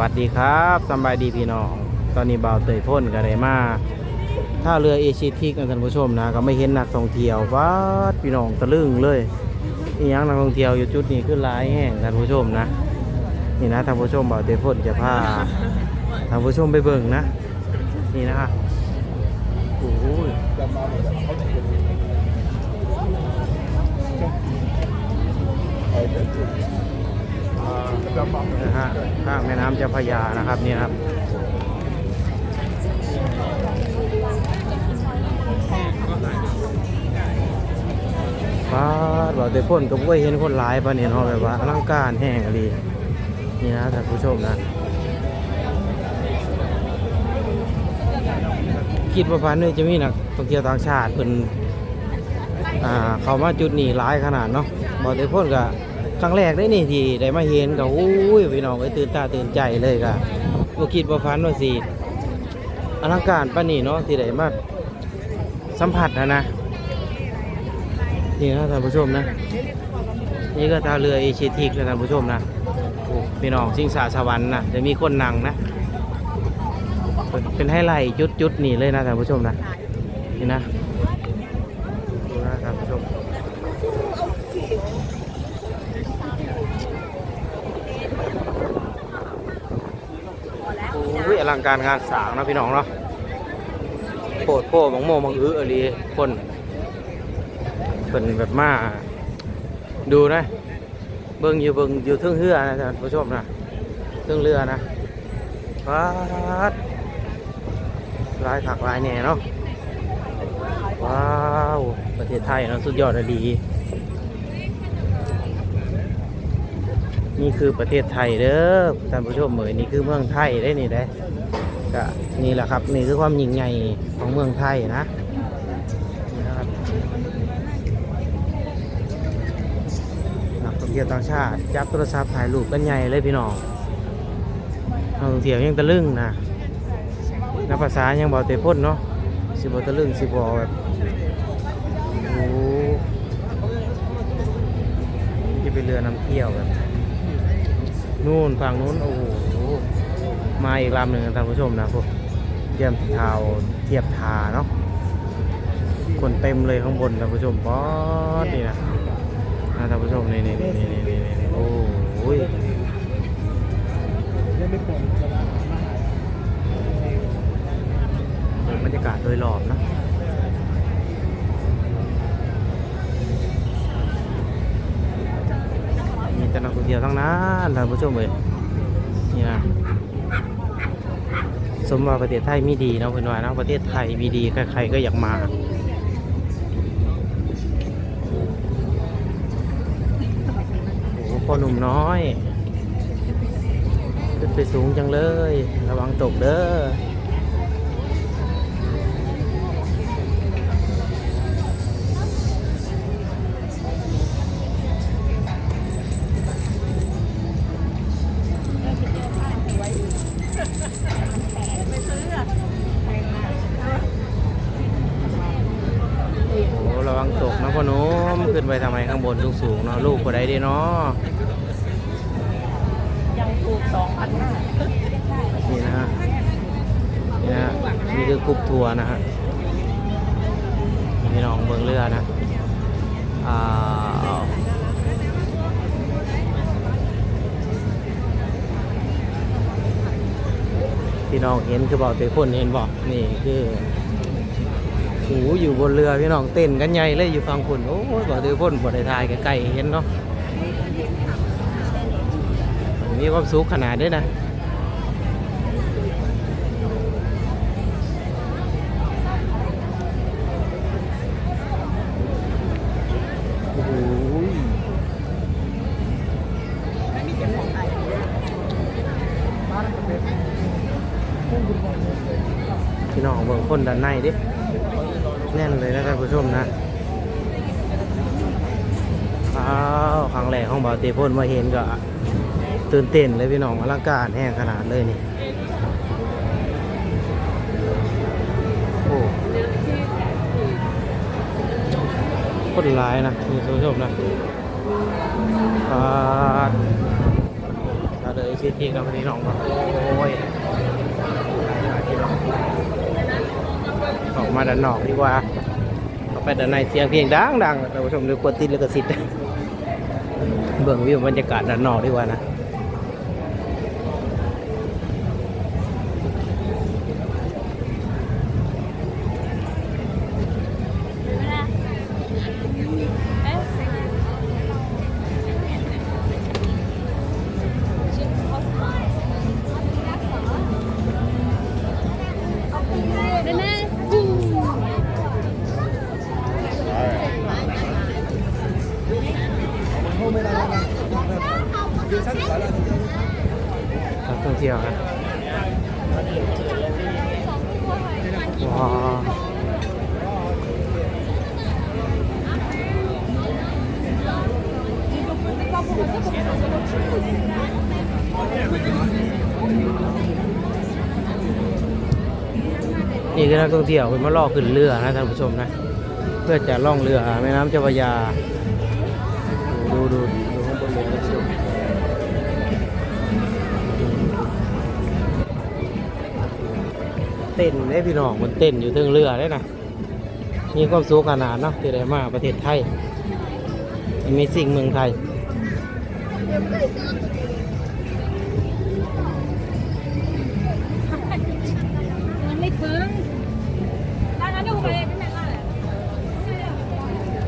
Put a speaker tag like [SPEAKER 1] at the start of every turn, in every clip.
[SPEAKER 1] วัสดีครับสบายดีพี่น้อง ตอนนี้บ่าวเตยพ่นกันเลยมาท่าเรือเอชีทิกนท่านผู้ชมนะ ก็ไม่เห็นนักท่องเที่ยววัดพี่น้องตะลึงเลยนี่ยังนักท่องเที่ยวอยู่จุดนี้ขึ้นหลายแห่งท่านผู้ชมนะ นี่นะท่านผู้ชมบ่าวเตยพ่นจะพาท่านผู้ชมไปเบิ่งนะ นี่นะฮะโอ้โห นะฮะข้างแม่น้ำเจ้าพระยานะครับนี่ครับฟ้าเราได้พ่นก็บ่เห็นคนหลายปานนี้เนาะแบบว่าอลังการแห้งอะลีนี่นะท่านผู้ชมนะคิดว่าพานนี้จะมีนักท่องเที่ยวต่างชาติเพิ่นอ่าเข้ามาจุดนี้หลายขนาดเนาะบ่ได้พ่นก็ ครั้งแรกได้นี่ที่ได้มาเห็นก็โอ้ยพี่น้องเอ้ยตื่นตาตื่นใจเลยก็บ่คิดว่าพันว่าสิอลังการปานนี้เนาะที่ได้มาสัมผัสนะนะนี่นะท่านผู้ชมนะ นี่ก็ท่าเรือเอเชียทิกนะท่านผู้ชมนะโอ้พี่น้องสิงสาสวรรค์นะจะมีคนนั่งนะเป็นให้ไล่จุดจุดนี่เลยนะท่านผู้ชมนะนี่นะดูนะท่านผู้ชมโอลังการงานสร้างนะพี่น้องเนาะโปรดโป้บังโมบังอื้ออะไรคนเป็นแบบมาดูนะเบิ่งอยู่เบิ่งอยู่เทึ่งเรือนะท่านผู้ชมนะเทึ่งเรือนะว้าดลายถักลายแหน่เนาะว้าวประเทศไทยเนาะสุดยอดเลยดี นี่คือประเทศไทยเด้อท่านผู้ชมเหมยนี่คือเมืองไทยได้นี่ได้ ก็นี่แหละครับนี่คือความยิ่งใหญ่ของเมืองไทยนะนะครับนักท่องเที่ยวต่างชาติจับโทรศัพท์ถ่ายรูปกันใหญ่เลยพี่น้องนักท่องเที่ยวยังตะลึงนะนักภาษายังบอกเตะพ่นเนาะสิบตะลึงสิบอแบบโอ้จะไปเรือนำเที่ยวแบบนู่นฝั่งนู้นโอ้ มาอีกลำหนึ่งท่านผู้ชมนะพวกเทียมทาวเทียบทาเนาะคนเต็มเลยข้างบนท่านผู้ชมป๊อดนี่นะท่านผู้ชมนี่นี่นี่นี่นี่นี่นี่โอ้ยบรรยากาศโดยรอบนะมีแต่นักท่องเที่ยวทั้งนั้นท่านผู้ชมเลยนี่นะ มว่าประเทศไทยไม่ดีเนาะเพื่อนว่าเนาะประเทศไทยมีดีใครๆก็อยากมาโอ้พ่อหนุ่มน้อยขึ้นไปสูงจังเลย ระวังตกเด้อ ระวังตกนะพ่อหนุ่มขึ้นไปทำไมข้างบนสูงๆเนาะลูกก็ได้ดีเนาะ
[SPEAKER 2] ยังถูกสองพันห้า
[SPEAKER 1] นี่นะฮะนี่นะฮะนี่คือกรุ๊ปทัวร์นะฮะพี่น้องเบิงเรือนะอ่าพี่น้องเห็นคือบอกเตะคนเห็นบอกนี่คือ โอ้อยู่บนเรือพี่น้องเต้นกันใหญ่เลยอยู่ฝั่งคุณโอ้ยบอกเตะคนบนไดทายใกล้ๆเห็นเนาะมีความสุขขนาดด้วยนะพี่น้องเบิ่งคนด้านในดิ แน่นเลยนะท่านผู้ชมนะอ้าวครั้งแรกของบาเตพ่นมาเห็นก็ตื่นเต้นเลยพี่น้องอลังการแห้งขนาดเลยนี่โอ้คนร้ายนะคุณผู้ชมนะอ่าถ้าเลยสิทีกับพี่น้องโอ้ย ออกมาด้านนอกดีกว่าเข้าไปด้านในเสียงเพลงดังดังๆท่านผู้ชมดูกดติดแล้วก็สิทธิ์เบื้องวิวบรรยากาศด้านนอกดีกว่านะ นักท่องเที่ยวนะว้าวนี่คือนักท่องเที่ยวเป็นมาล่อขึ้นเรือนะท่านผู้ชมนะ เพื่อจะล่องเรือแม่น้ำเจ้าพระยา ดูดูดูข้างบนเรือ ต้นได้พี่น้องมันเต้นอยู่เทิงเรือได้นะมีความสูงขนาดเนาะที่ได้มาประเทศไทยมีสิ่งเมืองไทย
[SPEAKER 2] มันไม่ถึงร้านนั้นดูไปไม่แม่ล่ะ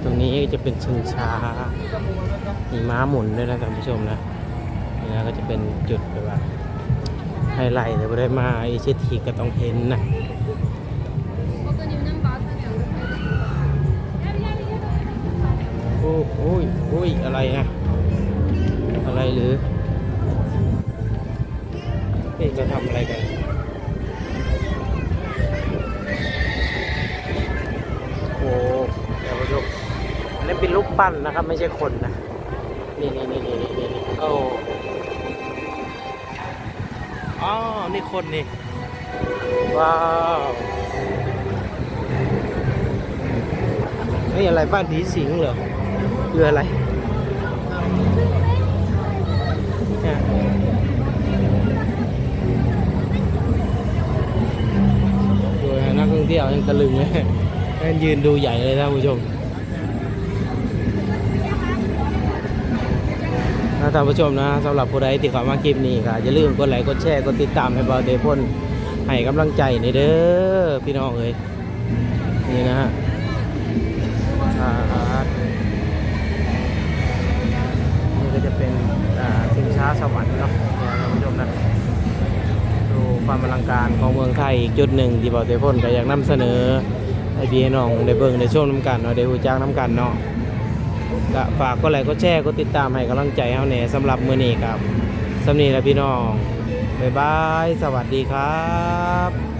[SPEAKER 1] ตรงนี้จะเป็นชิงช้ามีม้าหมุนด้วยนะท่านผู้ชมนะนี่นะก็จะเป็นจุดแบบว่า ไฮไลท์แต่ไม่ได้มาไอเชทีก็ต้องเห็นนะโอ้โอ้ยโอ้ยอะไรนะอะไรหรือเอ๊ะจะทำอะไรกันโอ้เดี๋ยวมาดูอันนี้เป็นรูปปั้นนะครับ ไม่ใช่คนนะ นี่นี่นี่นี่นี่นี่โอ้ อ๋อ นี่คนนี่ ว้าว นี่อะไรบ้านผีสิงเหรอคืออะไรเนี่ยดูนะนักท่องเที่ยวยังตะลึงเลยนั่นยืนดูใหญ่เลยท่านผู้ชม นะท่านผู้ชมนะสำหรับผู้ใดที่เข้ามาคลิปนี้ก็อย่าลืมกดไลค์กดแชร์กดติดตามให้เบาเดพนให้กำลังใจในเด้อพี่น้องเอ้ยนี่นะฮะนี่ก็จะเป็นสิงช้าสวรรค์เนาะท่านผู้ชมนะดูความอลังการของเมืองไทยอีกจุดหนึ่งที่เบาเดพนก็อยากนำเสนอไอพี่น้องได้เบิ่งได้ชมน้ำกันเนาะได้ฮู้จักน้ำกันเนาะ ก็ฝากก็ไลค์ก็แชร์ก็ติดตามให้กำลังใจเฮาแหน่สำหรับมื้อนี้ครับสำนีและพี่น้องบ๊ายบาย สวัสดีครับ